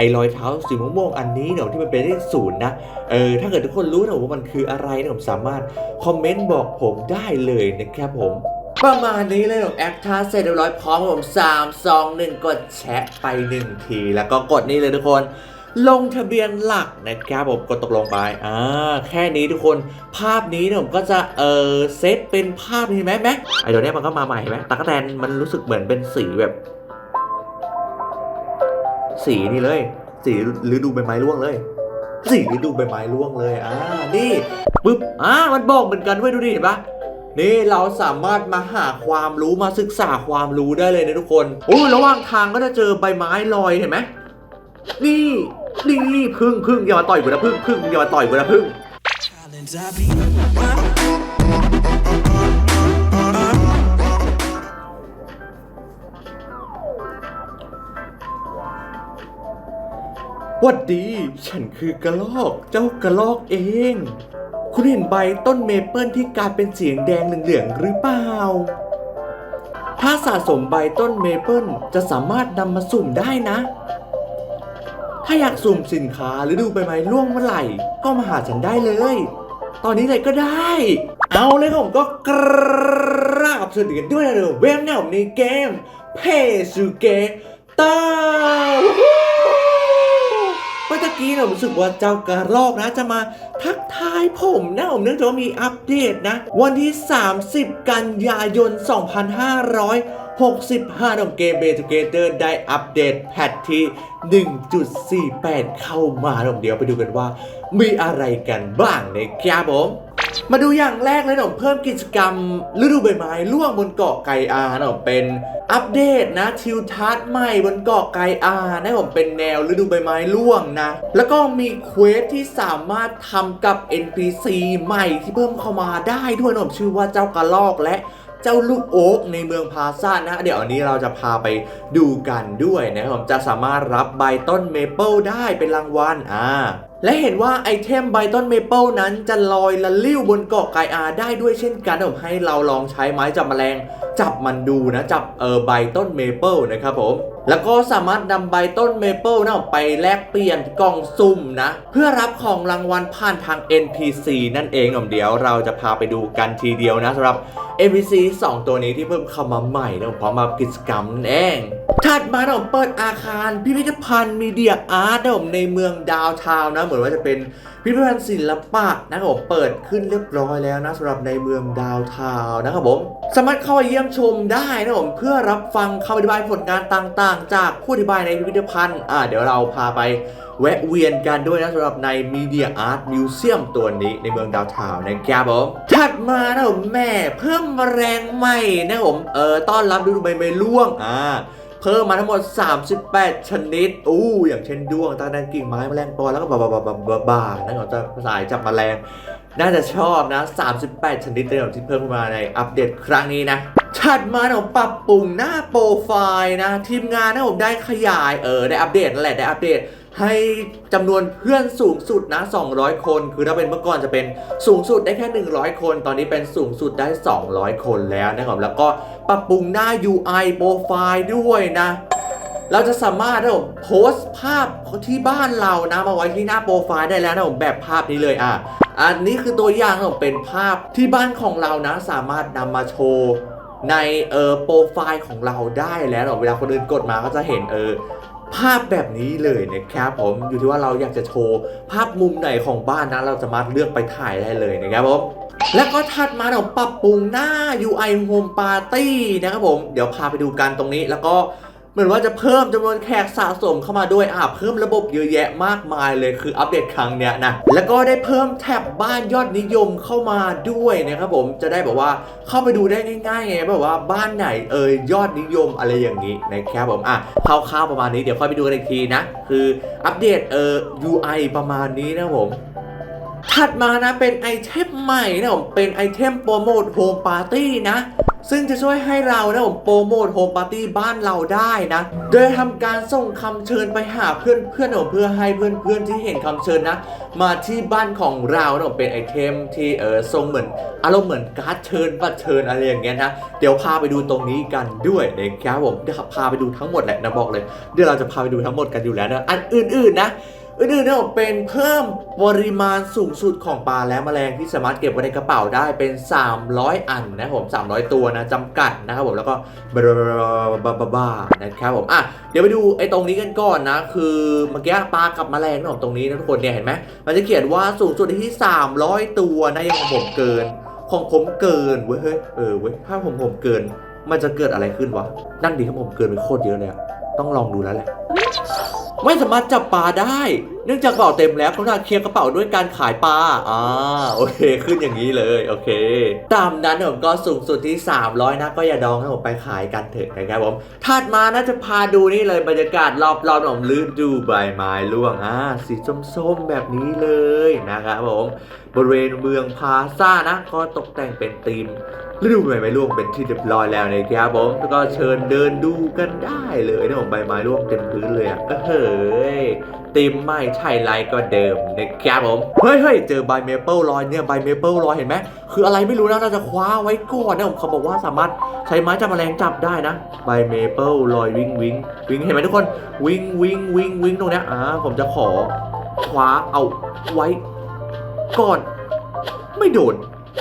อ้รอยเท้าสีม่วงๆอันนี้เนี่ยที่มันเป็นเลขศูนย์นะเออถ้าเกิดทุกคนรู้นะว่ามันคืออะไรนะผมสามารถคอมเมนต์บอกผมได้เลยนะครับผมประมาณนี้เลยผมแอคท่าเสร็จเรียบร้อยพร้อมผม3 2 1 กดแชะไป 1 ที แล้วก็กดนี่เลยทุกคน ลงทะเบียนหลักนะครับผมกดตกลงไปอ่าแค่นี้ทุกคนภาพนี้เนี่ยผมก็จะเออเซตเป็นภาพนี้ไหมไหมไอเดี๋ยวนี้มันก็มาใหม่ไหมตากแตนมันรู้สึกเหมือนเป็นสีแบบ สีนี่เลย สีฤดูใบไม้ร่วงเลย สีฤดูใบไม้ร่วงเลยอ่านี่ปึ๊บอ่ามันบอกเหมือนกันด้วยดูดิเห็นปะนี่เราสามารถมาหาความรู้มาศึกษาความรู้ได้เลยนะทุกคนโอ้ระหว่างทางก็จะเจอใบไม้ลอยเห็นไหมนี่นี่พึ่งพึ่งอย่ามาต่อยกูนะพึ่งพึ่งอย่ามาต่อยกูนะพึ่ง วัดดี ฉันคือกระลอก เจ้ากระลอกเอง คุณเห็นใบต้นเมเปิลที่กลายเป็นสีแดงเหลืองหรือเปล่า ถ้าสะสมใบต้นเมเปิลจะสามารถนำมาสุ่มได้นะ ถ้าอยากสุ่มสินค้าหรือดูใบไม้ร่วงเมื่อไหร่ ก็มาหาฉันได้เลย ตอนนี้เลยก็ได้ เอาเลยผมก็กราบสวัสดีกันด้วยนะเด้อเว็บแนวในเกมเพซูเกตาเมื่อตะ กี้เรารู้สึกว่าเจ้ากระรอกนะจะมาทักทายผมนะผมเนื่องจากว่ามีอัปเดตนะ วันที่ 30 กันยายน 2565ของเกมเบทูเกเตอร์ได้อัปเดตแพทที่ 1.48 เข้ามาเดี๋ยวไปดูกันว่า มีอะไรกันบ้างนะครับผม มาดูอย่างแรกเลยหนมเพิ่มกิจกรรมฤดูใบไม้ร่วงบนเกาะไกอาหนมเป็นอัปเดตนะทิวทัศน์ใหม่บนเกาะไกอานะผมเป็นแนวฤดูใบไม้ร่วงนะ แล้วก็มีเควสที่สามารถทำกับ NPC ใหม่ที่เพิ่มเข้ามาได้ด้วยหนมชื่อว่าเจ้ากระลอกและ เจ้าลูกโอ๊กในเมืองพาซ่านะเดี๋ยวอันนี้เราจะพาไปดูกันด้วยนะครับผมจะสามารถรับใบต้นเมเปิลได้เป็นรางวัลอ่าและเห็นว่าไอเทมใบต้นเมเปิลนั้นจะลอยละลิ้วบนเกาะไกอาได้ด้วยเช่นกันผมให้เราลองใช้ไม้จับแมลง จับมันดูนะจับเออใบต้นเมเปิลนะครับผม แล้วก็สามารถนำใบต้นเมเปิลนะไปแลกเปลี่ยนกล่องสุ่มนะ เพื่อรับของรางวัลผ่านทาง NPC นั่นเองผมเดี๋ยวเราจะพาไปดูกันทีเดียวนะสำหรับ NPC 2 ตัวนี้ที่เพิ่มเข้ามาใหม่นะผมพร้อมมากิจกรรมนั่นเองถัดมาผมเปิดอาคารพิพิธภัณฑ์มีเดียอาร์ตนะผมในเมืองดาวทาวน์นะเหมือนว่าจะเป็นพิพิธภัณฑ์ศิลปะนะครับผมเปิดขึ้นเรียบร้อยแล้วนะสำหรับในเมืองดาวทาวนะครับผมสามารถเข้าไปเยี่ยมชมได้นะผมเพื่อรับฟังคำอธิบายผลงานต่างๆ จากผู้อธิบายในพิพิธภัณฑ์อ่าเดี๋ยวเราพาไปแวะเวียนกันด้วยนะสำหรับใน Media Art Museum ตัวนี้ในเมืองดาวทาวนะครับผมถัดมานะผมแม่เพิ่มแมลงใหม่นะผมเออต้อนรับดูใบไม้ร่วงอ่า เพิ่มมาทั้งหมด 38 ชนิด อู้ อย่างเช่นด้วง ตาแดงกิ่งไม้แมลงปอแล้วก็บาบาบาบาบาบานั่นก็จะสายจับแมลง น่าจะชอบนะ 38 ชนิดเลยที่เพิ่มมาในอัปเดตครั้งนี้นะถัดมาผมปรับปรุงหน้าโปรไฟล์นะ ทีมงานนะผมได้ขยายเออได้อัปเดตแหละได้อัปเดต ให้จำนวนเพื่อนสูงสุดนะ 200 คน คือถ้าเป็นเมื่อก่อนจะเป็นสูงสุดได้แค่ 100 คน ตอนนี้เป็นสูงสุดได้ 200 คนแล้วนะครับ แล้วก็ปรับปรุงหน้า UI โปรไฟล์ด้วยนะเราจะสามารถนะผมโพสต์ภาพที่บ้านเรานะมาไว้ที่หน้าโปรไฟล์ได้แล้วนะผมแบบภาพนี้เลยอะอันนี้คือตัวอย่างนะผมเป็นภาพที่บ้านของเรานะ สามารถนำมาโชว์ในเออโปรไฟล์ของเราได้แล้วนะเวลาคนอื่นกดมาก็จะเห็นเออ ภาพแบบนี้เลยนะครับผมอยู่ที่ว่าเราอยากจะโชว์ภาพมุมไหนของบ้านนะเราสามารถเลือกไปถ่ายได้เลยนะครับผมแล้วก็ถัดมาเราปรับปรุงหน้า UI Home Party นะครับผม เดี๋ยวพาไปดูกันตรงนี้แล้วก็ เหมือนว่าจะเพิ่มจำนวนแขกสะสมเข้ามาด้วยอ่าเพิ่มระบบเยอะแยะมากมายเลยคืออัปเดตครั้งเนี้ยนะ แล้วก็ได้เพิ่มแท็บบ้านยอดนิยมเข้ามาด้วยนะครับผมจะได้แบบว่าเข้าไปดูได้ง่ายๆไงแบบว่าบ้านไหนเอ่ยยอดนิยมอะไรอย่างนี้นะครับผมอะคร่าวๆประมาณนี้เดี๋ยวค่อยไปดูกันอีกทีนะ คืออัปเดตเอ่อ UI ประมาณนี้นะผมถัดมานะเป็นไอเทมใหม่นะผมเป็นไอเทมโปรโมทโฮมปาร์ตี้นะ ซึ่งจะช่วยให้เรานะผมโปรโมทโฮมปาร์ตี้บ้านเราได้นะ โดยทำการส่งคำเชิญไปหาเพื่อนเพื่อนผมเพื่อให้เพื่อนเพื่อนที่เห็นคำเชิญนะ มาที่บ้านของเรานะผมเป็นไอเทมที่เออทรงเหมือนอารมณ์เหมือนการ์ดเชิญบัตรเชิญอะไรอย่างเงี้ยนะ เดี๋ยวพาไปดูตรงนี้กันด้วยนะครับผมเดี๋ยวพาไปดูทั้งหมดแหละนะบอกเลย เดี๋ยวเราจะพาไปดูทั้งหมดกันอยู่แล้วนะอันอื่นๆนะ อื่นๆเนี่ยเป็นเพิ่มปริมาณสูงสุดของปลาและแมลงที่สามารถเก็บไว้ในกระเป๋าได้เป็น 300 อันนะครับผม300 ตัวนะจำกัดนะครับผมแล้วก็บาบาบาบานะครับผมอะเดี๋ยวไปดูไอ้ตรงนี้กันก่อนนะ คือเมื่อกี้ปลากับแมลงนะผมตรงนี้นะทุกคนเนี่ยเห็นไหมมันจะเขียนว่าสูงสุดที่ 300 ตัวนะยังของผมเกิน ของผมเกินเว้ยเฮ้ยเออเว้ยถ้าผมผมเกิน มันจะเกิดอะไรขึ้นวะนั่นดีครับผมเกินไปโคตรเยอะเลยอะต้องลองดูแล้วแหละ ไม่สามารถจับปลาได้เนื่องจากกระเป๋าเต็มแล้วเขาจะเคลียร์กระเป๋าด้วยการขายปลาอ่าโอเคขึ้นอย่างนี้เลยโอเค ตามนั้นผมก็สูงสุดที่ 300 นะก็อย่าดองให้ผมไปขายกันเถอะนะครับผมถัดมาน่าจะพาดูนี่เลยบรรยากาศรอบๆผมลื่นดูใบไม้ร่วงอ่าสีส้มๆแบบนี้เลยนะครับผมบริเวณเมืองพาซ่านะก็ตกแต่งเป็นธีมฤดูใบไม้ร่วงเป็นที่เรียบร้อยแล้วนะครับผมแล้วก็เชิญเดินดูกันได้เลยนะผมใบไม้ร่วงเต็มพื้นเลยอะเฮ้ยธีมไม่ใช่ไรก็เดิมนะครับผมเฮ้ยเฮ้ยเจอใบเมเปิลลอยเนี่ยใบเมเปิลลอยเห็นไหมคืออะไรไม่รู้นะเราจะคว้าไว้ก่อนนะผมเขาบอกว่าสามารถใช้ไม้จับแมลงจับได้นะใบเมเปิลลอยวิ่งวิ่งวิ่งเห็นไหมทุกคนวิ่งวิ่งวิ่งวิ่งตรงเนี้ยอ่าผมจะขอคว้าเอาไว้ก่อน ไม่โดน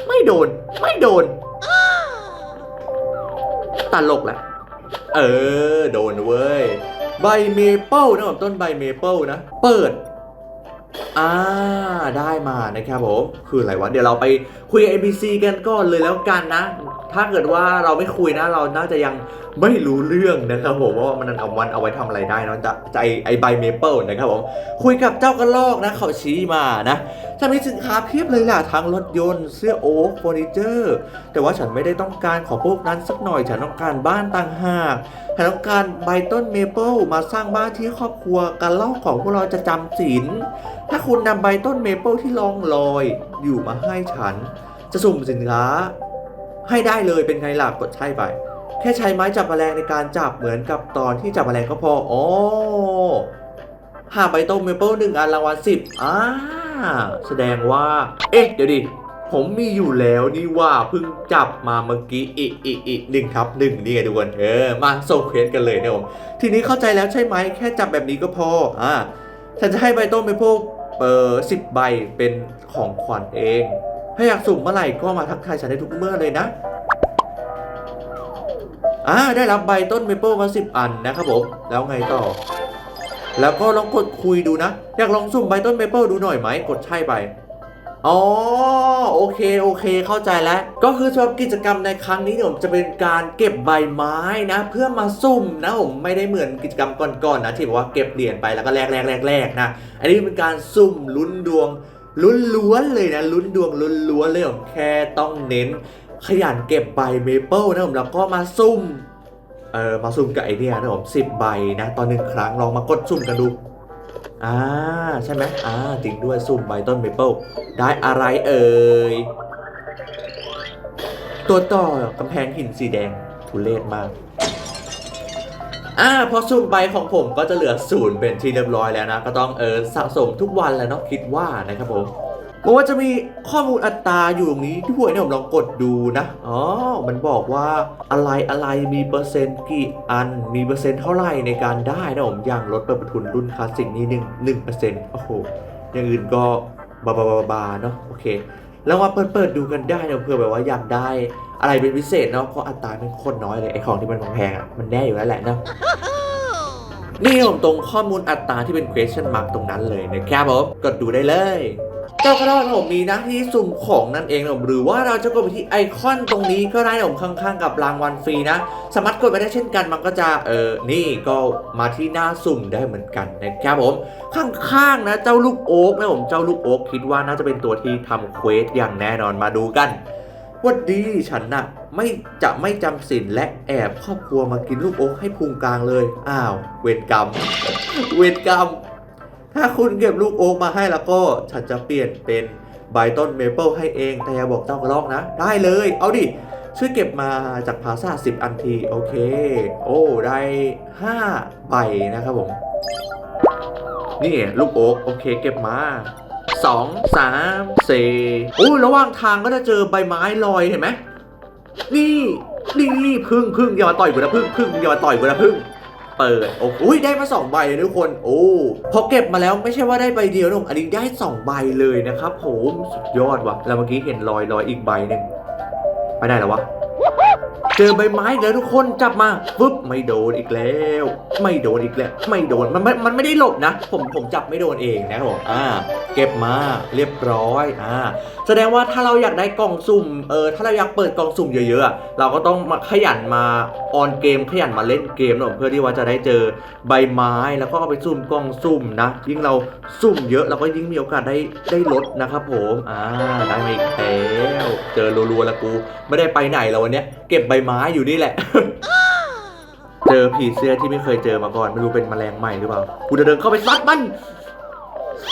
ไม่โดน ไม่โดนตลกแหละเออ โดนเว้ย ใบเมเปิลนะครับต้นใบเมเปิลนะ เปิดอ่าได้มานะครับผมคืออะไรวะ เดี๋ยวเราไปคุยกับ ABC กันก่อนเลยแล้วกันนะ ถ้าเกิดว่าเราไม่คุยนะ เราน่าจะยัง ไม่รู้เรื่องนะครับผมว่ามันเอาวันเอาไว้ทำอะไรได้นะจะจไอใบเมเปิลนะครับผมคุยกับเจ้ากระลอกนะเขาชี้มานะจะมีสินค้าเพียบเลยล่ะทั้งรถยนต์เสื้อโอ๊คเฟอร์นิเจอร์แต่ว่าฉันไม่ได้ต้องการของพวกนั้นสักหน่อยฉันต้องการบ้านต่างหากฉันต้องการใบต้นเมเปิลมาสร้างบ้านที่ครอบครัวกระลอกของพวกเราจะจำศีลถ้าคุณนำใบต้นเมเปิลที่ลองลอยอยู่มาให้ฉัน จะสุ่มสินค้าให้ได้เลยเป็นไงล่ะกดใช่ไป แค่ใช้ไม้จับแมลงในการจับเหมือนกับตอนที่จับแมลงก็พออ๋อหาใบต้นเมเปิลหนึ่งอันรางวัลสิบอ่าแสดงว่า เอ๊ะ เดี๋ยวดิ ผมมีอยู่แล้วนี่ว่าเพิ่งจับมาเมื่อกี้อีอีอีหนึ่งครับหนึ่งนี่ไงทุกคนเออ มาส่งเควสกันเลยนะผมทีนี้เข้าใจแล้วใช่ไหมแค่จับแบบนี้ก็พออ่าฉันจะให้ใบต้นเป็นพวกเอ่อสิบใบเป็นของขวัญเอง ถ้าอยากสุ่มเมื่อไหร่ก็มาทักทายฉันได้ทุกเมื่อเลยนะ อ่าได้รับใบต้นเมเปิลมาสิบอันนะครับผม แล้วไงต่อ แล้วก็ลองกดคุยดูนะ อยากลองสุ่มใบต้นเมเปิลดูหน่อยไหมกดใช่ไปอ๋อโอเคโอเคเข้าใจแล้ว ก็คือสำหรับกิจกรรมในครั้งนี้เนี่ยผมจะเป็นการเก็บใบไม้นะ เพื่อมาซุ่มนะผมไม่ได้เหมือนกิจกรรมก่อนๆนะที่บอกว่าเก็บเหรียญไปแล้วก็แลกแลกแลกแลกนะ อันนี้เป็นการซุ่มลุ้นดวงลุ้นล้วนเลยนะลุ้นดวงลุ้นล้วนเลยผมแค่ต้องเน้น ขยันเก็บใบเมเปิลนะผมแล้วก็มาซุ่มเออมาซุ่มกับไอเดียนะผมสิบใบนะตอนหนึ่งครั้งลองมากดซุ่มกันดูอ่าใช่ไหมอ่าจริงด้วยซุ่มใบต้นเมเปิลได้อะไรเอ่ยตัวต่อกำแพงหินสีแดงทุเรศมากอ่าพอซุ่มใบของผมก็จะเหลือศูนย์เป็นที่เรียบร้อยแล้วนะ ก็ต้องเออสะสมทุกวันแล้วเนาะคิดว่านะครับผม ผมว่าจะมีข้อมูลอัตราอยู่ตรงนี้ด้วยเนี่ยผมลองกดดูนะ อ๋อ มันบอกว่าอะไรอะไรมีเปอร์เซ็นต์กี่อัน มีเปอร์เซ็นต์เท่าไหร่ในการได้นะผมอย่างรถเปิดประทุนรุ่นคลาสสิกนี่หนึ่งหนึ่งเปอร์เซ็นต์โอ้โห อย่างอื่นก็บาบาบาบาเนาะ โอเค แล้วมาเปิดเปิดดูกันได้เนะเพื่อแบบว่าอยากได้อะไรเป็นพิเศษเนาะ เพราะอัตราเป็นคนน้อยเลยไอของที่มันแพงอะ มันแน่อยู่แล้วแหละเนาะนี่ผมตรงข้อมูลอัตราที่เป็น question mark ตรงนั้นเลยนะครับผม กดดูได้เลย เจ้ากระรอกผมมีหน้าที่สุ่มของนั่นเองนะผมหรือว่าเราจะกดไปที่ไอคอนตรงนี้ก็ได้ผมข้างๆกับรางวัลฟรีนะ สามารถกดไปได้เช่นกันมันก็จะเออนี่ก็มาที่หน้าสุ่มได้เหมือนกันนะครับผม ข้างๆนะเจ้าลูกโอ๊กนะผมเจ้าลูกโอ๊กคิดว่าน่าจะเป็นตัวที่ทำเควสอย่างแน่นอนมาดูกันวัดดีฉันน่ะไม่จะไม่จำสินและแอบครอบครัวมากินลูกโอ๊กให้พุงกลางเลย อ้าว เวรกรรม เวรกรรม ถ้าคุณเก็บลูกโอ๊กมาให้แล้วก็ฉันจะเปลี่ยนเป็นใบต้นเมเปิลให้เอง แต่อย่าบอกเจ้ากระรอกนะ ได้เลย เอาดิ ช่วยเก็บมาจากพาซา10อันที โอเค โอ้ ได้ 5 ใบนะครับผม นี่ลูกโอ๊กโอเค เก็บมา2 3 4โอ้ระหว่างทางก็จะเจอใบไม้ลอยเห็นไหมนี่นี่พึ่งพึ่งอย่ามาต่อยกูนะพึ่งพึ่งอย่ามาต่อยกูนะพึ่ง เปิดโอ้โหได้มา2ใบเลยทุกคนโอ้พอเก็บมาแล้วไม่ใช่ว่าได้ใบเดียวนะผมอันนี้ได้ 2 ใบเลยนะครับผมสุดยอดว่ะแล้วเมื่อกี้เห็นลอยลอยอีกใบหนึ่งไปได้แล้ววะเจอใบไม้แล้วทุกคนจับมาปุ๊บไม่โดนอีกแล้ว ไม่โดนอีกแล้ว ไม่โดนมันไม่มันไม่ได้หลบนะ ผมผมจับไม่โดนเองนะครับผมอ่า เก็บมาเรียบร้อยอ่า แสดงว่าถ้าเราอยากได้กล่องสุ่มเออถ้าเราอยากเปิดกล่องสุ่มเยอะๆเราก็ต้องมาขยันมาออนเกมขยันมาเล่นเกมหน่อยเพื่อที่ว่าจะได้เจอใบไม้แล้วก็เอาไปสุ่มกล่องสุ่มนะยิ่งเราสุ่มเยอะเราก็ยิ่งมีโอกาสได้ได้ลดนะครับผมอ่าได้มาอีกแล้วเจอรัวๆแล้วกู ไม่ได้ไปไหนแล้ววันเนี้ยเก็บใบไม้อยู่นี่แหละเจอผีเสื้อที่ไม่เคยเจอมาก่อนไม่รู้เป็นแมลงใหม่หรือเปล่ากูจะเดินเข้าไปซัดมัน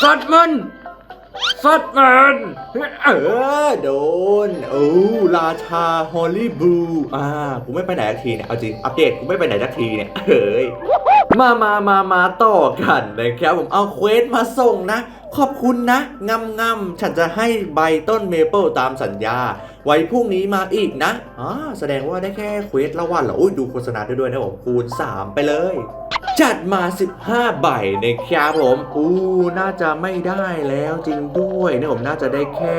ซัดมัน ซัดมันเออ โดน โอ้ราชาฮอลลีบูอ่ากูไม่ไปไหนสักทีเนี่ย เอาจริง อัปเดตกูไม่ไปไหนสักทีเนี่ยเฮ้ยมามามามาต่อกันนะครับผมเอาเควสมาส่งนะ ขอบคุณนะงำงำฉันจะให้ใบต้นเมเปิลตามสัญญา ไว้พรุ่งนี้มาอีกนะอ่าแสดงว่าได้แค่เควสละวันเหรออุ้ยดูโฆษณาด้วยด้วยนะผมคูณ 3 ไปเลย จัดมา 15 ใบนะครับผมอู้น่าจะไม่ได้แล้วจริงด้วยนะผมน่าจะได้แค่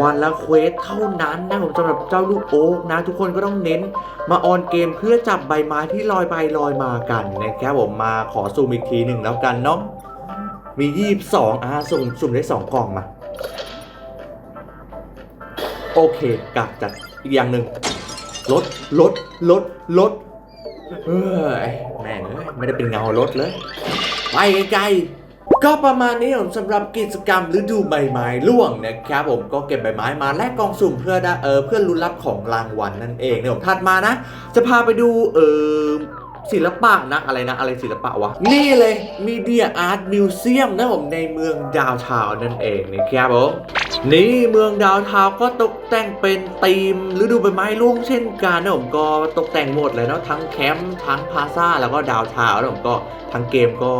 วันละเควสเท่านั้นนะผมสำหรับเจ้าลูกโอ๊กนะ ทุกคนก็ต้องเน้นมาออนเกมเพื่อจับใบไม้ที่ลอยไปลอยมากันนะครับผมมาขอซูมอีกทีหนึ่งแล้วกันเนาะ มี22อ่าสุ่มสุ่มได้2กล่องมา โอเคกลับจัดอีกอย่างหนึ่งลดลดลดลดเฮ้ยแม่งเอ้ยไม่ได้เป็นเงารถเลย ไปไกลๆก็ประมาณนี้ผมสำหรับกิจกรรมฤดูใบไม้ร่วงนะครับผมก็เก็บใบไม้มาแลกกองสุ่มเพื่อได้เออเพื่อลุ้นรับของรางวัลนั่นเองเนี่ยผมถัดมานะ จะพาไปดูเออ ศิลปะนะอะไรนะอะไรศิลปะวะ นี่เลยมีเดียอาร์ตมิวเซียมนะผมในเมืองดาวทาวนั่นเองนะครับผมนี่เมืองดาวทาวก็ตกแต่งเป็นธีมฤดูใบไม้ร่วงเช่นกันนะผมก็ตกแต่งหมดเลยเนาะทั้งแคมป์ทั้งพาซาแล้วก็ดาวทาวนะผมก็ทั้งเกมก็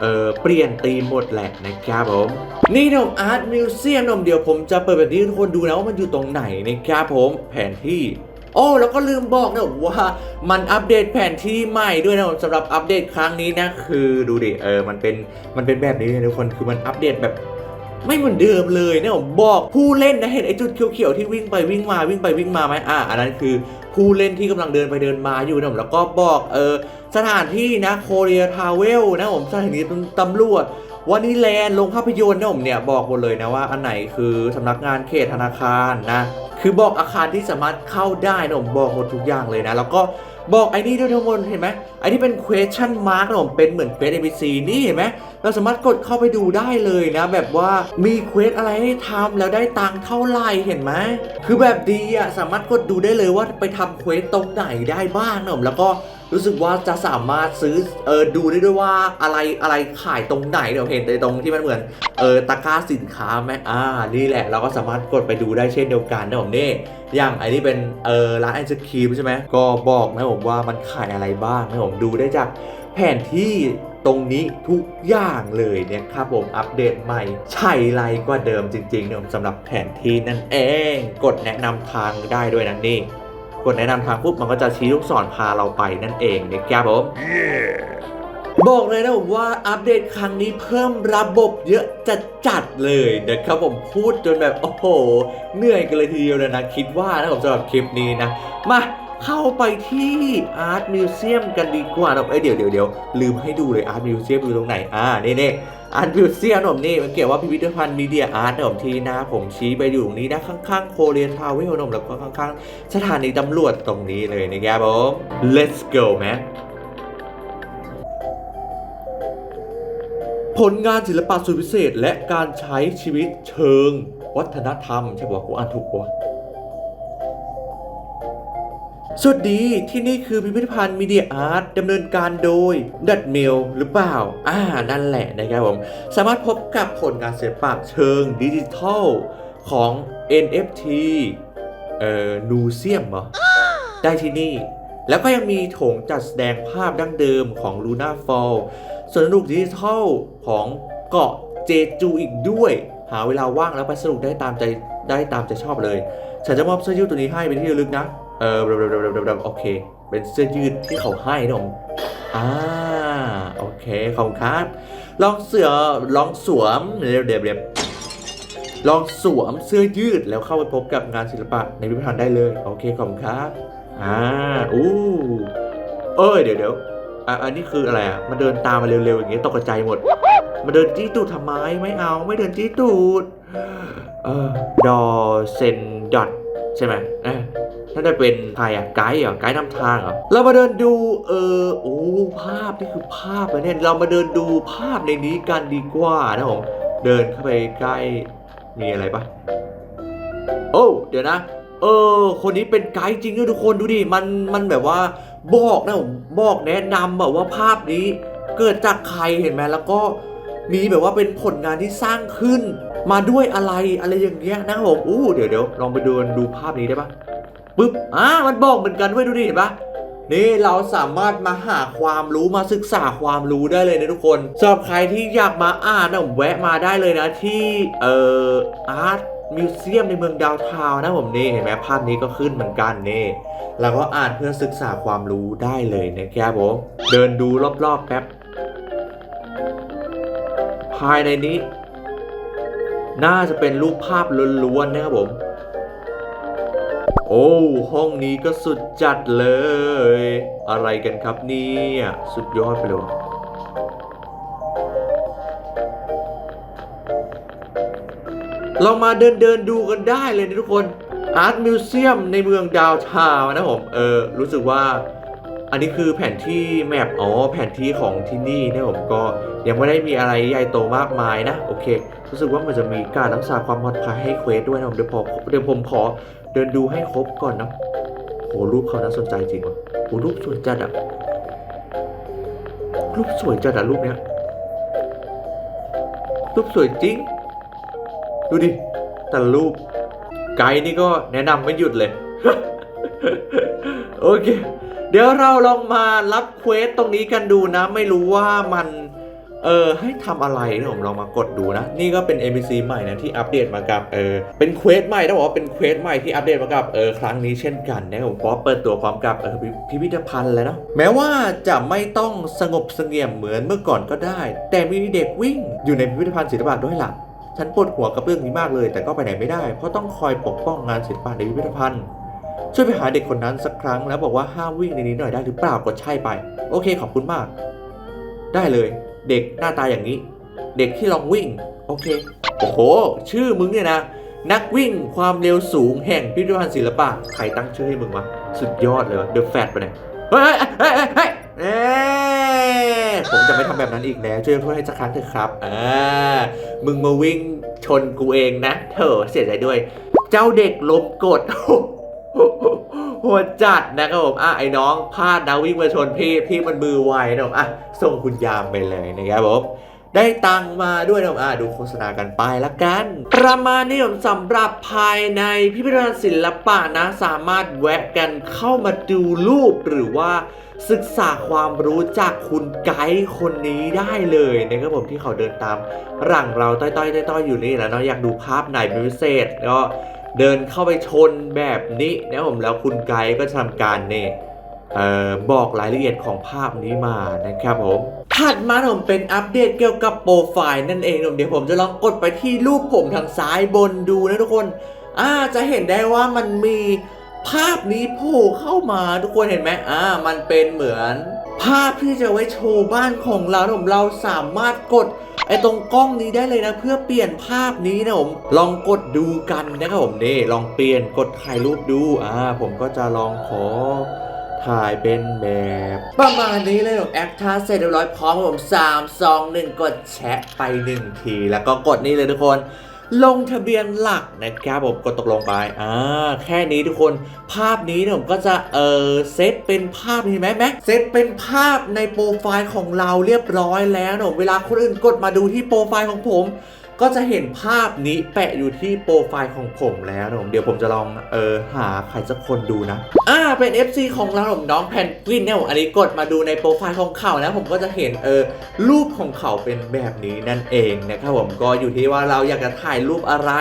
เออเปลี่ยนธีมหมดแหละนะครับผม นี่นะผมอาร์ตมิวเซียมนมเดี๋ยวผมจะเปิดแบบนี้ทุกคนดูนะว่ามันอยู่ตรงไหนนะครับผมแผนที่ โอ้แล้วก็ลืมบอกนะผมว่ามันอัปเดตแผนที่ใหม่ด้วยนะผมสำหรับอัปเดตครั้งนี้นะ คือดูดิเออมันเป็นมันเป็นแบบนี้เลยทุกคนคือมันอัปเดตแบบไม่เหมือนเดิมเลยนะผมบอกผู้เล่นนะเห็นไอ้จุดเขียวๆที่วิ่งไปวิ่งมาวิ่งไปวิ่งมาไหมอะอันนั้นคือผู้เล่นที่กำลังเดินไปเดินมาอยู่นะผมแล้วก็บอกเออสถานที่นะโคเรียทาวเวลนะผมสถานีตำรวจ วันนี้แลนด์ลงภาพยนตร์นะผมเนี่ยบอกหมดเลยนะว่าอันไหนคือสำนักงานเขตธนาคารนะคือบอกอาคารที่สามารถเข้าได้นะผมบอกหมดทุกอย่างเลยนะ แล้วก็บอกไอ้นี่ด้วยทุกคนเห็นไหมไอ้ที่เป็น question mark นะผมเป็นเหมือนเควส ABC นี่เห็นไหมเราสามารถกดเข้าไปดูได้เลยนะ แบบว่ามีเควสอะไรให้ทำแล้วได้ตังค์เท่าไหร่เห็นไหมคือแบบดีอะสามารถกดดูได้เลยว่าไปทำเควสตรงไหนได้บ้างนะผมแล้วก็ รู้สึกว่าจะสามารถซื้อเออดูได้ด้วยว่าอะไรอะไรขายตรงไหนเดี๋ยวเห็นในตรงที่มันเหมือนเออตะกร้าสินค้าไหมอ่านี่แหละเราก็สามารถกดไปดูได้เช่นเดียวกันนะผมนี่อย่างไอ้นี่เป็นเออร้านไอศครีมใช่ไหมก็บอกนะผมว่ามันขายอะไรบ้างนะผมดูได้จากแผนที่ตรงนี้ทุกอย่างเลยเนี่ยครับผมอัปเดตใหม่ ใช่ไรกว่าเดิมจริงๆเนี่ยสำหรับแผนที่นั่นเอง กดแนะนำทางได้ด้วยนะนี่ กดแนะนำทางปุ๊บมันก็จะชี้ลูกศรพาเราไปนั่นเองนะครับผม บอกเลยนะผมว่าอัปเดตครั้งนี้เพิ่มระบบเยอะจัดจัดเลยนะครับผมพูดจนแบบโอ้โหเหนื่อยกันเลยทีเดียวเลยนะ คิดว่านะผมสำหรับคลิปนี้นะ มาเข้าไปที่อาร์ตมิวเซียมกันดีกว่านะเอ้ยเดี๋ยวเดี๋ยวเดี๋ยวลืมให้ดูเลยอาร์ตมิวเซียมอยู่ตรงไหน อ่าเนี่นี่ อาร์ตมิวเซียมผมนี่มันเกี่ยวว่าพิพิธภัณฑ์มีเดียอาร์ตผมที่หน้าผมชี้ไปอยู่ตรงนี้นะข้างๆโคเรียนทาวเวลนะแล้วก็ข้างๆ สถานีตำรวจตรงนี้เลยนะครับผม let's go man ผลงานศิลปะสุดพิเศษและการใช้ชีวิตเชิงวัฒนธรรม ใช่ป่ะกูอ่านถูกปะวะ สวัสดีที่นี่คือพิพิธภัณฑ์มีเดียอาร์ตดำเนินการโดยดัดเมลหรือเปล่า อ่า นั่นแหละนะครับผม สามารถพบกับผลงานศิลปะเชิงดิจิทัลของ NFT เอ่อนูเซียมเหรอ ได้ที่นี่ แล้วก็ยังมีโถงจัดแสดงภาพดั้งเดิมของ Luna Fall ส่วนสนุกดิจิทัลของเกาะเจจูอีกด้วย หาเวลาว่างแล้วไปสนุกได้ตามใจได้ตามใจชอบเลย ฉันจะมอบเสื้อยืดตัวนี้ให้เป็นที่ระลึกนะ เออโอเค เป็นเสื้อยืดที่เขาให้นะผมอ่าโอเคขอบคุณครับลองเสือลองสวมเดี๋ยวเดี๋ยวเดี๋ยวลองสวมเสื้อยืดแล้วเข้าไปพบกับงานศิลปะในพิพิธภัณฑ์ได้เลย โอเคขอบคุณครับอ่าอู้เอ้ยเดี๋ยวเดี๋ยวอะอันนี้คืออะไรอะมาเดินตามมาเร็วๆอย่างเงี้ยตกใจหมด มาเดินจี้ตูดทำไมไม่เอาไม่เดินจี้ตูดเออดอเซน ดอทใช่ไหมเออน่าจะเป็นใครอะไกด์เหรอไกด์นำทางเหรอเรามาเดินดูเออโอ้ภาพนี่คือภาพเลยเนี่ยเรามาเดินดูภาพในนี้กันดีกว่านะผมเดินเข้าไปใกล้มีอะไรปะโอ้เดี๋ยวนะ เออ คนนี้เป็นไกด์จริงด้วยทุกคนดูดิมันมันแบบว่าบอกนะผมบอกแนะนำแบบว่าภาพนี้เกิดจากใครเห็นไหมแล้วก็มีแบบว่าเป็นผลงานที่สร้างขึ้น มาด้วยอะไรอะไรอย่างเงี้ยนะครับผมอู้เดี๋ยวเดี๋ยวลองไปดูดูภาพนี้ได้ปะปึ๊บอ่ามันบอกเหมือนกันด้วยดูดิเห็นปะนี่เราสามารถมาหาความรู้มาศึกษาความรู้ได้เลยนะทุกคนสำหรับใครที่อยากมาอ่านนะผมแวะมาได้เลยนะที่เอ่ออาร์ตมิวเซียมในเมืองดาวทาวนะผมนี่เห็นไหมภาพนี้ก็ขึ้นเหมือนกันนี่แล้วก็อ่านเพื่อศึกษาความรู้ได้เลยนะครับผมเดินดูรอบๆแป๊บภายในนี้ น่าจะเป็นรูปภาพล้วนๆนะครับผม โอ้ห้องนี้ก็สุดจัดเลย อะไรกันครับเนี่ยสุดยอดไปเลยวะเรามาเดินเดินดูกันได้เลยนะทุกคนอาร์ตมิวเซียมในเมืองดาวทาวน์นะผม เออ รู้สึกว่า อันนี้คือแผนที่แมปอ๋อแผนที่ของที่นี่นะผมก็ยังไม่ได้มีอะไรใหญ่โตมากมายนะ โอเค รู้สึกว่ามันจะมีการรักษาความปลอดภัยให้เควสด้วยนะผมเดี๋ยวพอเดี๋ยวผมขอเดินดูให้ครบก่อนนะโหรูปเขาน่าสนใจจริงว่ะโหรูปสวยจัดอะรูปสวยจัดอะรูปเนี้ยรูปสวยจริง ดูดิแต่ละรูปไกด์นี่ก็แนะนำไม่หยุดเลย โอเค เดี๋ยวเราลองมารับเควสตรงนี้กันดูนะ ไม่รู้ว่ามัน เออให้ทำอะไรนะผมลองมากดดูนะ นี่ก็เป็น NPC ใหม่นะที่อัปเดตมากับเออเป็นเควสใหม่ต้องบอกว่าเป็นเควสใหม่ที่อัปเดตมากับเออครั้งนี้เช่นกันนะผมเพราะเปิดตัวพร้อมกับเออพิพิพธภัณฑ์แล้วเนาะแม้ว่าจะไม่ต้องสงบเสงี่ยมเหมือนเมื่อก่อนก็ได้ แต่มีเด็กวิ่งอยู่ในพิพิธภัณฑ์ศิลปะด้วยล่ะฉันปวดหัวกับเรื่องนี้มากเลย แต่ก็ไปไหนไม่ได้เพราะต้องคอยปกป้องงานศิลปะในพิพิธภัณฑ์ ช่วยไปหาเด็กคนนั้นสักครั้งแล้วบอกว่าห้ามวิ่งในนี้หน่อยได้หรือเปล่ากดใช่ไป โอเคขอบคุณมาก ได้เลย เด็กหน้าตาอย่างนี้ เด็กที่ลองวิ่ง โอเค โอ้โห ชื่อมึงเนี่ยนะ นักวิ่งความเร็วสูงแห่งพิพิธภัณฑ์ศิลปะใครตั้งชื่อให้มึงวะสุดยอดเลยเดอะแฟตไปะเนี่ยเฮ้ยเฮ้ยเฮ้ยเฮ้ยเอ้ยผมจะไม่ทำแบบนั้นอีกแล้วช่วยพูดให้สักครั้งเถอะครับอ่ามึงมาวิ่งชนกูเองนะเถอะเสียใจด้วย เจ้าเด็กล้มกดโหดจัดนะครับผมอะไอ้น้องพลาดนะวิ่งมาชนพี่พี่มันมือไวนะผมอะส่งคุณยามไปเลยนะครับผมได้ตังมาด้วยนะผมอะดูโฆษณากันไปละกัน ประมาณนี้ผมสำหรับภายในพิพิธภัณฑ์ศิลปะนะ สามารถแวะกันเข้ามาดูรูปหรือว่าศึกษาความรู้จากคุณไกด์คนนี้ได้เลยนะครับผมที่เขาเดินตามหลังเราต้อยๆต้อยๆอยู่นี่แหล้วเนาะอยากดูภาพไหนเป็นพิเศษก็ เดินเข้าไปชนแบบนี้นะผมแล้วคุณไกด์ก็ทำการเนี่ยออบอกรายละเอียดของภาพนี้มานะครับผมถัดมาผมเป็นอัปเดตเกี่ยวกับโปรไฟล์นั่นเองผมเดี๋ยวผมจะลองกดไปที่รูปผมทางซ้ายบนดูนะทุกคนอ่าจะเห็นได้ว่ามันมีภาพนี้โผล่เข้ามาทุกคนเห็นไหมอ่า มันเป็นเหมือน ภาพที่จะไว้โชว์บ้านของเราผมเราสามารถกด ไอ้ตรงกล้องนี้ได้เลยนะ เพื่อเปลี่ยนภาพนี้นะผมลองกดดูกันนะครับผมนี่ลองเปลี่ยนกดถ่ายรูปดูอ่าผมก็จะลองขอถ่ายเป็นแบบประมาณนี้เลยผมแอคท่าเสร็จเรียบร้อยพร้อมผม3 2 1 กดแชะไป 1 ที แล้วก็กดนี่เลยทุกคน ลงทะเบียนหลักนะครับผมกดตกลงไปอ่าแค่นี้ทุกคนภาพนี้เนี่ยผมก็จะเออเซตเป็นภาพเห็นไหมแม็กเซตเป็นภาพในโปรไฟล์ของเราเรียบร้อยแล้วนะเวลาคนอื่นกดมาดูที่โปรไฟล์ของผม ก็จะเห็นภาพนี้แปะอยู่ที่โปรไฟล์ของผมแล้วนะผมเดี๋ยวผมจะลองเออหาใครสักคนดูนะอ่าเป็น FC ของเราผมน้องแพนกวินเนี่ยผมอันนี้กดมาดูในโปรไฟล์ของเขานะผมก็จะเห็นเออรูปของเขาเป็นแบบนี้นั่นเองนะครับผมก็อยู่ที่ว่าเราอยากจะถ่ายรูปอะไร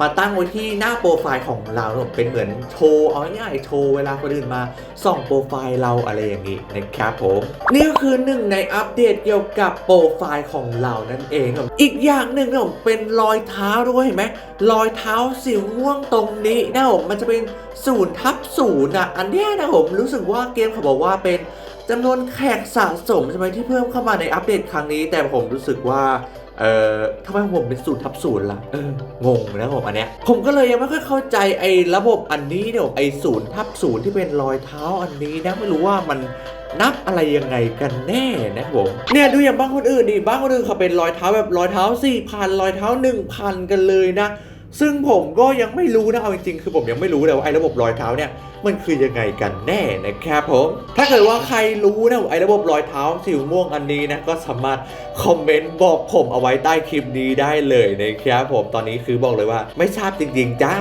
มาตั้งไว้ที่หน้าโปรไฟล์ของเรานะผมเป็นเหมือนโชว์เอาง่ายๆโชว์เวลาคนอื่นมาส่องโปรไฟล์เราอะไรอย่างนี้นะครับผมนี่ก็คือหนึ่งในอัปเดตเกี่ยวกับโปรไฟล์ของเรานั่นเองครับอีกอย่างหนึ่งนะผมเป็นรอยเท้าด้วยเห็นไหมรอยเท้าสีม่วงตรงนี้นะผมมันจะเป็นศูนย์ทับศูนย์อะอันเนี้ยนะผมรู้สึกว่าเกมเขาบอกว่าเป็นจำนวนแขกสะสมใช่ไหมที่เพิ่มเข้ามาในอัปเดตครั้งนี้ แต่ผมรู้สึกว่าเอ่อทำไมผมเป็นศูนย์ทับศูนย์ล่ะเอองงนะผมอันเนี้ยผมก็เลยยังไม่ค่อยเข้าใจไอ้ระบบอันนี้เนี่ยไอ้ศูนย์ทับศูนย์ที่เป็นรอยเท้าอันนี้นะไม่รู้ว่ามัน นับอะไรยังไงกันแน่นะผมเนี่ยดูอย่างบ้างคนอื่นดิบ้างคนอื่นเขาเป็นรอยเท้าแบบรอยเท้าสี่พันรอยเท้าหนึ่งพันกันเลยนะ ซึ่งผมก็ยังไม่รู้นะเอาจริงๆคือผมยังไม่รู้เลยว่าไอ้ระบบรอยเท้าเนี่ย มันคือยังไงกันแน่นะครับผม ถ้าเกิดว่าใครรู้นะไอ้ระบบรอยเท้าสีม่วงอันนี้นะก็สามารถคอมเมนต์บอกผมเอาไว้ใต้คลิปนี้ได้เลยนะครับผมตอนนี้คือบอกเลยว่าไม่ทราบจริงๆ จ้า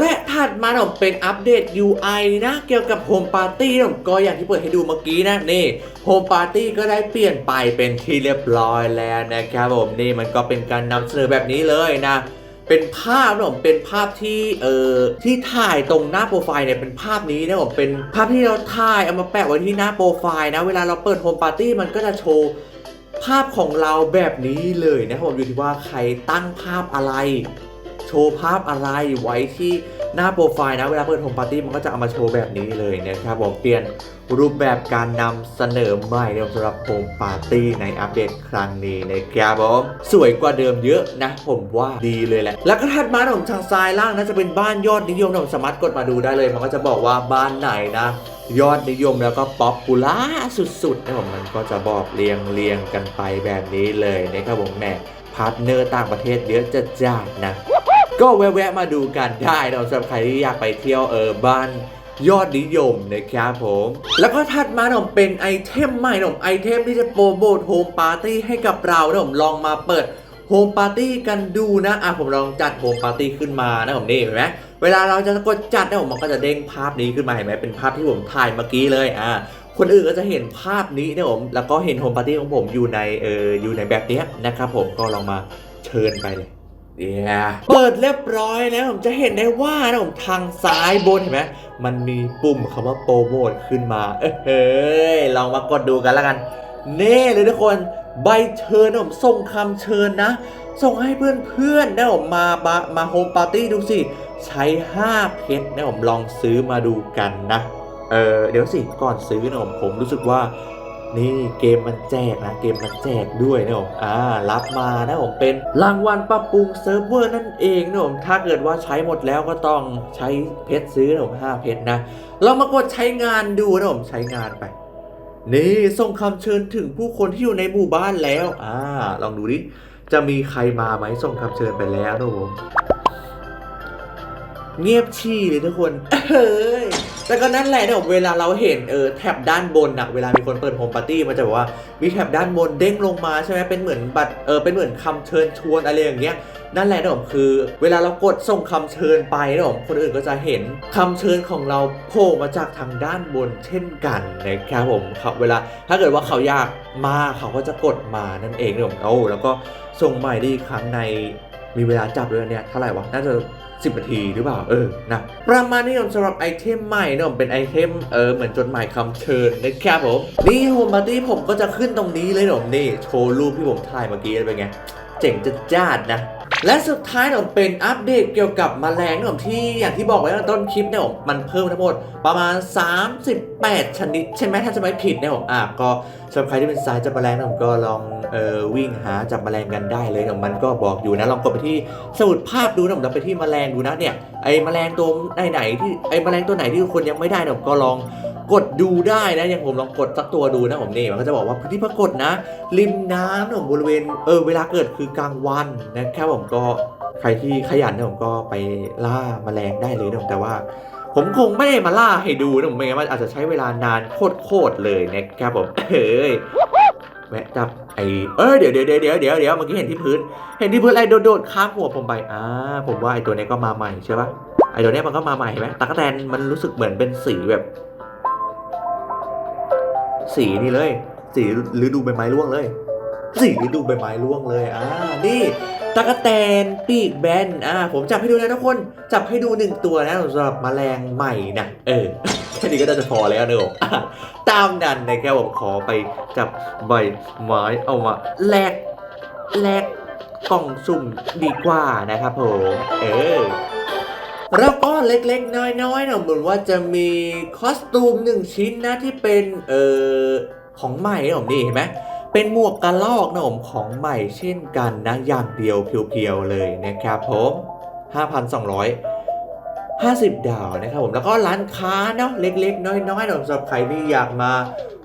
และถัดมาผมเป็นอัปเดต UI นะเกี่ยวกับ Home Party ผมก็อย่างที่เปิดให้ดูเมื่อกี้นะนี่ Home Party ก็ได้เปลี่ยนไปเป็นที่เรียบร้อยแล้วนะครับผมนี่มันก็เป็นการนำเสนอแบบนี้เลยนะ เป็นภาพนะผมเป็นภาพที่เอ่อที่ถ่ายตรงหน้าโปรไฟล์เนี่ยเป็นภาพนี้นะผมเป็นภาพที่เราถ่ายเอามาแปะไว้ที่หน้าโปรไฟล์นะเวลาเราเปิดโฮมปาร์ตี้มันก็จะโชว์ภาพของเราแบบนี้เลยนะครับผมอยู่ที่ว่าใครตั้งภาพอะไร โชว์ภาพอะไรไว้ที่หน้าโปรไฟล์นะ เวลาเปิดโฮมปาร์ตี้มันก็จะเอามาโชว์แบบนี้เลยนะครับผมเปลี่ยนรูปแบบการนำเสนอใหม่สำหรับโฮมปาร์ตี้ในอัปเดตครั้งนี้นะครับผมสวยกว่าเดิมเยอะนะ ผมว่าดีเลยแหละ แล้วก็ถัดมาผมทางซ้ายล่างนะจะเป็นบ้านยอดนิยมนะผมสามารถกดมาดูได้เลย มันก็จะบอกว่าบ้านไหนนะยอดนิยมแล้วก็ป๊อปปูล่าสุดๆนะผมมันก็จะบอกเรียงเรียงกันไปแบบนี้เลยนะครับผมแหมพาร์ทเนอร์ต่างประเทศเยอะจะจ้านะ ก็แวะๆมาดูกันได้นะสำหรับใครที่อยากไปเที่ยวเออบ้านยอดนิยมนะครับผม แล้วก็ถัดมาผมเป็นไอเทมใหม่ผมไอเทมที่จะโปรโมทโฮมปาร์ตี้ให้กับเราหนะผมลองมาเปิดโฮมปาร์ตี้กันดูนะอะผมลองจัดโฮมปาร์ตี้ขึ้นมานะผมนี่เห็นไหมเวลาเราจะกดจัดนะผมมันก็จะเด้งภาพนี้ขึ้นมาเห็นไหมเป็นภาพที่ผมถ่ายเมื่อกี้เลยอะคนอื่นก็จะเห็นภาพนี้นะผมแล้วก็เห็นโฮมปาร์ตี้ของผมอยู่ในเอออยู่ในแบบนี้นะครับผมก็ลองมาเชิญไปเลย Yeah. เปิดเรียบร้อยแล้วผมจะเห็นได้ว่านะผมทางซ้ายบนเห็นไหมมันมีปุ่มคำว่าโปรโมทขึ้นมาเอ้ยลองมากดดูกันแล้วกัน เน่เลยทุกคนใบเชิญนะผมส่งคำเชิญนะ ส่งให้เพื่อนๆนะผมมามามาโฮมปาร์ตี้ดูสิ ใช้ 5 เพชรนะผมลองซื้อมาดูกันนะ เออเดี๋ยวสิก่อนซื้อนะผมผมรู้สึกว่า นี่เกมมันแจกนะเกมมันแจกด้วยนะผมอ่ารับมานะผมเป็นรางวัลปรับปรุงเซิร์ฟเวอร์นั่นเองนะผมถ้าเกิดว่าใช้หมดแล้วก็ต้องใช้เพชรซื้อนะผมห้าเพชรนะ เรามากดใช้งานดูนะผมใช้งานไปนี่ส่งคำเชิญถึงผู้คนที่อยู่ในหมู่บ้านแล้ว อ่า ลองดูดิ จะมีใครมาไหมส่งคำเชิญไปแล้วนะผม เงียบชี่เลยทุกคนเฮ้ยแต่ก็นั่นแหละเนี่ยเวลาเราเห็นเออแท็บด้านบนอะเวลามีคนเปิดโฮมปาร์ตี้มันจะบอกว่ามีแท็บด้านบนเด้งลงมาใช่ไหมเป็นเหมือนบัตรเออเป็นเหมือนคำเชิญชวนอะไรอย่างเงี้ยนั่นแหละเนี่ยผมคือ เวลาเรากดส่งคำเชิญไปเนี่ยผมคนอื่นก็จะเห็นคำเชิญของเราโผล่มาจากทางด้านบนเช่นกันนะครับผมครับเวลาถ้าเกิดว่าเขาอยากมาเขาก็จะกดมานั่นเองเนี่ยผมโอ้แล้วก็ส่งใหม่ได้อีกครั้งในมีเวลาจับด้วยเนี่ยเท่าไหร่วะน่าจะ 10นาทีหรือเปล่าเออนะประมาณนี้สำหรับไอเทมใหม่นะผมเป็นไอเทมเออเหมือนจดหมายคำเชิญนะครับผมนี่โฮมปาร์ตี้ผมก็จะขึ้นตรงนี้เลยผมนี่โชว์รูปที่ผมถ่ายเมื่อกี้เป็นไง เจ๋งจะจ้าดนะและสุดท้ายผมเป็นอัปเดตเกี่ยวกับแมลงผมที่อย่างที่บอกไว้ตั้งต้นคลิปเนี่ยผมมันเพิ่มทั้งหมดประมาณ 38 ชนิด ใช่ไหมถ้าจะไม่ผิดเนี่ยผมอะก็สำหรับใครที่เป็นสายจับแมลงนะผมก็ลองเอ่อวิ่งหาจับแมลงกันได้เลยนะมันก็บอกอยู่นะลองกดไปที่สมุดภาพดูนะผมแล้วไปที่แมลงดูนะเนี่ยไอ้แมลงตัวไหนที่ไอ้แมลงตัวไหนที่ทุกคนยังไม่ได้เนี่ยผมก็ลอง กดดูได้นะอย่างผมลองกดสักตัวดูนะผมนี่มันก็จะบอกว่าพื้นที่ปรากฏนะ ริมน้ำนะผมบริเวณเออเวลาเกิดคือกลางวันนะครับผมก็ใครที่ขยันนะผมก็ไปล่าแมลงได้เลยนะผมแต่ว่าผมคงไม่ได้มาล่าให้ดูนะผมไม่งั้นมันอาจจะใช้เวลานานโคตรๆเลยนะครับผมเฮ้ยแวะจับไอเออเดี๋ยวเดี๋ยวเดี๋ยวเดี๋ยวเดี๋ยวเดี๋ยวเมื่อกี้เห็นที่พื้น เห็นที่พื้นอะไรโดดๆข้ามหัวผมไปอ่าผมว่าไอตัวเนี้ยก็มาใหม่ใช่ปะไอตัวเนี้ยมันก็มาใหม่เห็นไหมตากแตนมันรู้สึกเหมือนเป็นสีแบบ สีนี่เลย สีฤดูใบไม้ร่วงเลย สีฤดูใบไม้ร่วงเลยอ่านี่ตากแตนปีกแบนอ่าผมจับให้ดูนะทุกคนจับให้ดูหนึ่งตัวนะสำหรับแมลงใหม่นะเออแค่นี้ก็น่าจะพอแล้วเนอะตามนั้นนะครับผมขอไปจับใบไม้เอามาแลกแลกกล่องสุ่มดีกว่านะครับผม เออ แล้วก็เล็กๆ น้อยๆนะเหมือนว่าจะมีคอสตูมหนึ่งชิ้นนะที่เป็นเอ่อของใหม่นะผมนี่เห็นไหมเป็นหมวกกระลอกนะผมของใหม่เช่นกันนะอย่างเดียวเพียวๆเลยนะครับผม5,250 ดาวนะครับผมแล้วก็ร้านค้าเนาะเล็กๆ น้อยๆนะสำหรับใครที่อยากมา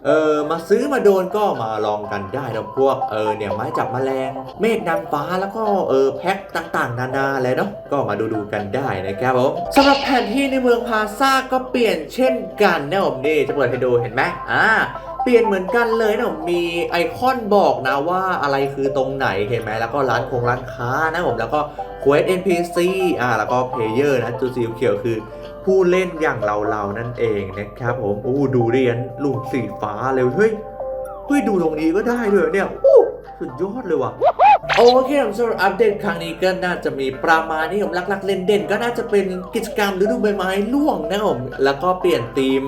เออมาซื้อมาโดนก็มาลองกันได้นะพวกเออเนี่ยไม้จับแมลง เมฆนางฟ้าแล้วก็เออแพ็คต่างๆ นานาเลยเนาะก็มาดูดูๆกันได้นะครับผมสำหรับแผนที่ในเมืองพาซาก็เปลี่ยนเช่นกันนะผมนี่จะเปิดให้ดูเห็นไหมอ่าเปลี่ยนเหมือนกันเลยนะผมมีไอคอนบอกนะว่าอะไรคือตรงไหนเห็นไหมแล้วก็ร้านคงร้านค้านะผมแล้วก็ Quest NPC อ่าแล้วก็เพลเยอร์นะตัวสีเขียวคือ ผู้เล่นอย่างเราๆนั่นเองนะครับผมโอ้ดูเรียนลูกสีฟ้าเลยเฮ้ยเฮ้ยดูตรงนี้ก็ได้ด้วยเนี่ยโอ้สุดยอดเลยว่ะโอเคผมสำหรับอัปเดตครั้งนี้ก็น่าจะมีประมาณนี้ผมหลักๆเล่นเด่นก็น่าจะเป็นกิจกรรมฤดูใบไม้ร่วงนะครับผมแล้วก็เปลี่ยนธีม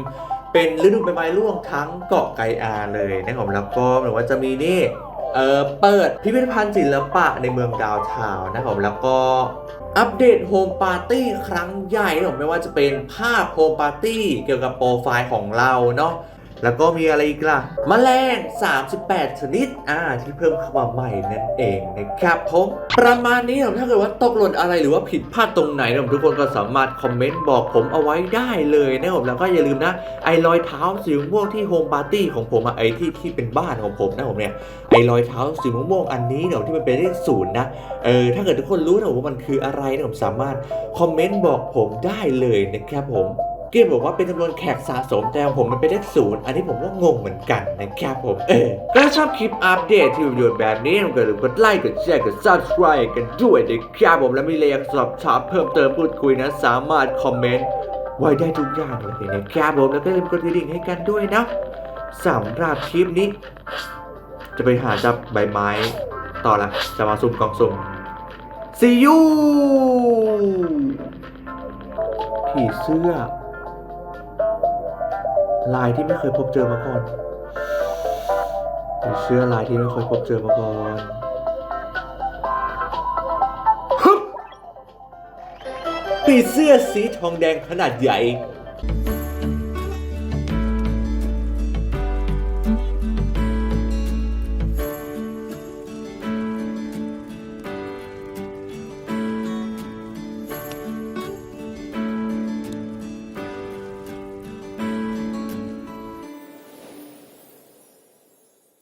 เป็นฤดูใบไม้ร่วงทั้งเกาะไกอาเลยนะครับผมแล้วก็หมือว่าจะมีนี่ เออเปิดพิพิธภัณฑ์ศิลปะในเมืองดาวทาวน์นะครับแล้วก็อัปเดตโฮมปาร์ตี้ครั้งใหญ่นะครับผมไม่ว่าจะเป็นภาพโฮมปาร์ตี้เกี่ยวกับโปรไฟล์ของเราเนาะ แล้วก็มีอะไรอีกล่ะแมลง 38 ชนิด อ่า ที่เพิ่มเข้ามาใหม่นั่นเองนะครับผมประมาณนี้ผมถ้าเกิดว่าตกหล่นอะไรหรือว่าผิดพลาดตรงไหนนะผมทุกคนก็สามารถคอมเมนต์บอกผมเอาไว้ได้เลยนะผมแล้วก็อย่าลืมนะ ไอ้รอยเท้าสีม่วงที่โฮมปาร์ตี้ของผมอะไอ้ที่ที่เป็นบ้านของผมนะผมเนี่ยไอ้รอยเท้าสีม่วงอันนี้เนี่ยที่มันเป็นเลขศูนย์นะเออถ้าเกิดทุกคนรู้นะว่ามันคืออะไรนะผมสามารถคอมเมนต์บอกผมได้เลยนะครับผม เกมบอกว่าเป็นจำนวนแขกสะสมแต่ของผมมันเป็นเลขศูนย์อันนี้ผมก็งงเหมือนกันนะครับผมเออก็ชอบคลิปอัปเดตที่วิดีโอแบบนี้ก็อย่าลืมกดไลค์กดแชร์กด subscribe กันด้วยนะครับผมและมีอะไรอยากสอบถามเพิ่มเติมพูดคุยนะ สามารถคอมเมนต์ไว้ได้ทุกอย่างเลยนะครับผมแล้วก็อย่าลืมกดกระดิ่งให้กันด้วยนะสำหรับคลิปนี้ จะไปหาจับใบไม้ ต่อละจะมาสุ่มกองสุ่ม See you ผีเสื้อ ลายที่ไม่เคยพบเจอมาก่อนผีเสื้อลายที่ไม่เคยพบเจอมาก่อนปีเสื้อสีทองแดงขนาดใหญ่